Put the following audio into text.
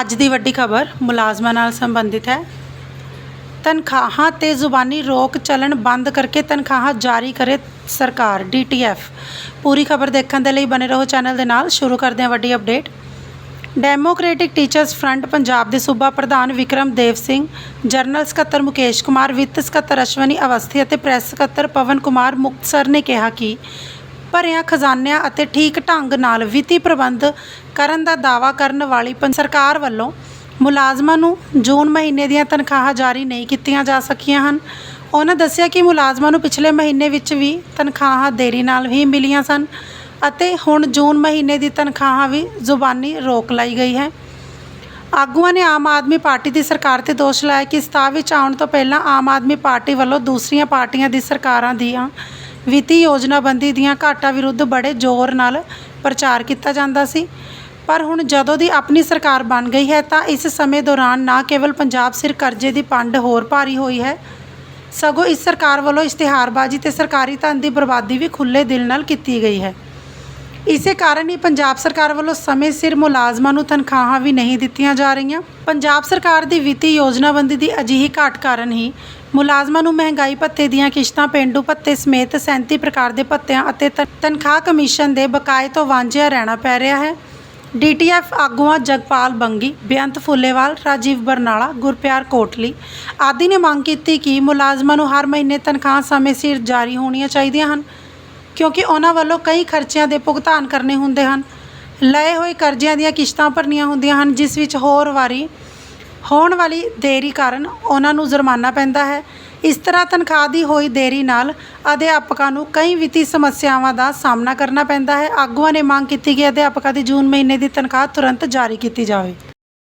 ਅੱਜ ਦੀ ਵੱਡੀ ਖਬਰ ਮੁਲਾਜ਼ਮਾਂ ਨਾਲ ਸੰਬੰਧਿਤ ਹੈ। ਤਨਖਾਹਾਂ ਤੇ ਜ਼ੁਬਾਨੀ ਰੋਕ ਚੱਲਣ ਬੰਦ ਕਰਕੇ ਤਨਖਾਹਾਂ ਜਾਰੀ ਕਰੇ ਸਰਕਾਰ ਡੀਟੀਐਫ ਪੂਰੀ ਖਬਰ ਦੇਖਣ ਦੇ ਲਈ ਬਨੇ ਰਹੋ ਚੈਨਲ ਦੇ ਨਾਲ। ਸ਼ੁਰੂ ਕਰਦੇ ਹਾਂ ਵੱਡੀ update. Democratic Teachers Front Punjab ਦੇ ਸੂਬਾ ਪ੍ਰਧਾਨ ਵਿਕਰਮ ਦੇਵ ਸਿੰਘ, ਜਨਰਲ ਸਕੱਤਰ ਮੁਕੇਸ਼ ਕੁਮਾਰ, ਵਿੱਤ ਸਕੱਤਰ ਅਸ਼ਵਨੀ ਅਵਸਥੀ ਅਤੇ ਪ੍ਰੈਸ ਸਕੱਤਰ ਪਵਨ ਕੁਮਾਰ ਮੁਕਤਸਰ ਨੇ ਕਿਹਾ ਕਿ ਭਰਿਆ ਖਜ਼ਾਨਿਆਂ ਅਤੇ ਠੀਕ ਢੰਗ ਨਾਲ ਵਿੱਤੀ ਪ੍ਰਬੰਧ ਕਰਨ ਦਾ ਦਾਅਵਾ ਕਰਨ ਵਾਲੀ ਪੰ ਸਰਕਾਰ ਵੱਲੋਂ ਮੁਲਾਜ਼ਮਾਂ ਨੂੰ ਜੂਨ ਮਹੀਨੇ ਦੀਆਂ ਤਨਖਾਹਾਂ ਜਾਰੀ ਨਹੀਂ ਕੀਤੀਆਂ ਜਾ ਸਕੀਆਂ ਹਨ। ਉਹਨਾਂ ਦੱਸਿਆ ਕਿ ਮੁਲਾਜ਼ਮਾਂ ਨੂੰ ਪਿਛਲੇ ਮਹੀਨੇ ਵਿੱਚ ਵੀ ਤਨਖਾਹਾਂ ਦੇਰੀ ਨਾਲ ਹੀ ਮਿਲੀਆਂ ਸਨ ਅਤੇ ਹੁਣ ਜੂਨ ਮਹੀਨੇ ਦੀ ਤਨਖਾਹਾਂ ਵੀ ਜ਼ੁਬਾਨੀ ਰੋਕ ਲਾਈ ਗਈ ਹੈ। ਆਗੂਆਂ ਨੇ ਆਮ ਆਦਮੀ ਪਾਰਟੀ ਦੀ ਸਰਕਾਰ ਤੇ ਦੋਸ਼ ਲਾਇਆ ਕਿ ਸਤਾ ਵਿੱਚ ਆਉਣ ਤੋਂ ਪਹਿਲਾਂ ਆਮ ਆਦਮੀ ਪਾਰਟੀ ਵੱਲੋਂ ਦੂਸਰੀਆਂ ਪਾਰਟੀਆਂ ਦੀ ਸਰਕਾਰਾਂ ਦੀਆਂ ਵਿੱਤੀ ਯੋਜਨਾਬੰਦੀ ਦੀਆਂ ਘਾਟਾਂ ਵਿਰੁੱਧ ਬੜੇ ਜ਼ੋਰ ਨਾਲ ਪ੍ਰਚਾਰ ਕੀਤਾ ਜਾਂਦਾ ਸੀ। ਪਰ ਹੁਣ ਜਦੋਂ ਦੀ ਆਪਣੀ ਸਰਕਾਰ ਬਣ ਗਈ ਹੈ, ਤਾਂ ਇਸ ਸਮੇਂ ਦੌਰਾਨ ਨਾ ਕੇਵਲ ਪੰਜਾਬ ਸਿਰ ਕਰਜ਼ੇ ਦੀ ਪੰਡ ਹੋਰ ਭਾਰੀ ਹੋਈ ਹੈ। ਸਗੋਂ ਇਸ ਸਰਕਾਰ ਵੱਲੋਂ ਇਸ਼ਤਿਹਾਰਬਾਜ਼ੀ ਤੇ ਸਰਕਾਰੀ ਧਨ ਦੀ ਬਰਬਾਦੀ ਵੀ ਖੁੱਲ੍ਹੇ ਦਿਲ ਨਾਲ ਕੀਤੀ ਗਈ ਹੈ। ਇਸੇ ਕਾਰਨ ਹੀ ਪੰਜਾਬ ਸਰਕਾਰ ਵੱਲੋਂ ਸਮੇਂ ਸਿਰ ਮੁਲਾਜ਼ਮਾਂ ਨੂੰ ਤਨਖਾਹਾਂ ਵੀ ਨਹੀਂ ਦਿੱਤੀਆਂ ਜਾ ਰਹੀਆਂ। ਪੰਜਾਬ ਸਰਕਾਰ ਦੀ ਵਿੱਤੀ ਯੋਜਨਾਬੰਦੀ ਦੀ ਅਜਿਹੀ ਘਾਟ ਕਾਰਨ ਹੀ ਮੁਲਾਜ਼ਮਾਂ ਨੂੰ ਮਹਿੰਗਾਈ ਭੱਤੇ ਦੀਆਂ ਕਿਸ਼ਤਾਂ, ਪੇਂਡੂ ਭੱਤੇ ਸਮੇਤ 37 ਪ੍ਰਕਾਰ ਦੇ ਭੱਤਿਆਂ ਅਤੇ ਤ- ਤਨਖਾਹ ਕਮਿਸ਼ਨ ਦੇ ਬਕਾਏ ਤੋਂ ਵਾਂਝਿਆ ਰਹਿਣਾ ਪੈ ਰਿਹਾ ਹੈ। ਡੀਟੀਐਫ ਆਗੂਆਂ ਜਗਪਾਲ ਬੰਗੀ, ਬੇਅੰਤ ਫੁੱਲੇਵਾਲ, ਰਾਜੀਵ ਬਰਨਾਲਾ, ਗੁਰਪਿਆਰ ਕੋਟਲੀ ਆਦਿ ਨੇ ਮੰਗ ਕੀਤੀ ਕਿ ਮੁਲਾਜ਼ਮਾਂ ਨੂੰ ਹਰ ਮਹੀਨੇ ਤਨਖਾਹ ਸਮੇਂ ਸਿਰ ਜਾਰੀ ਹੋਣੀਆਂ ਚਾਹੀਦੀਆਂ ਹਨ। ਕਿਉਂਕਿ ਉਹਨਾਂ ਵੱਲੋਂ ਕਈ ਖਰਚਿਆਂ ਦੇ ਭੁਗਤਾਨ ਕਰਨੇ ਹੁੰਦੇ ਹਨ। ਲਏ ਹੋਏ ਕਰਜ਼ਿਆਂ ਦੀਆਂ ਕਿਸ਼ਤਾਂ ਭਰਨੀਆਂ ਹੁੰਦੀਆਂ ਹਨ, ਜਿਸ ਵਿੱਚ ਹੋਰ ਵਾਰੀ ਹੋਣ ਵਾਲੀ ਦੇਰੀ ਕਾਰਨ ਉਹਨਾਂ ਨੂੰ ਜੁਰਮਾਨਾ ਪੈਂਦਾ ਹੈ। ਇਸ ਤਰ੍ਹਾਂ ਤਨਖਾਹ ਦੀ ਹੋਈ ਦੇਰੀ ਨਾਲ ਅਧਿਆਪਕਾਂ ਨੂੰ ਕਈ ਵਿੱਤੀ ਸਮੱਸਿਆਵਾਂ ਦਾ ਸਾਹਮਣਾ ਕਰਨਾ ਪੈਂਦਾ ਹੈ। ਆਗੂਆਂ ਨੇ ਮੰਗ ਕੀਤੀ ਕਿ ਅਧਿਆਪਕਾਂ ਦੀ ਜੂਨ ਮਹੀਨੇ ਦੀ ਤਨਖਾਹ ਤੁਰੰਤ ਜਾਰੀ ਕੀਤੀ ਜਾਵੇ।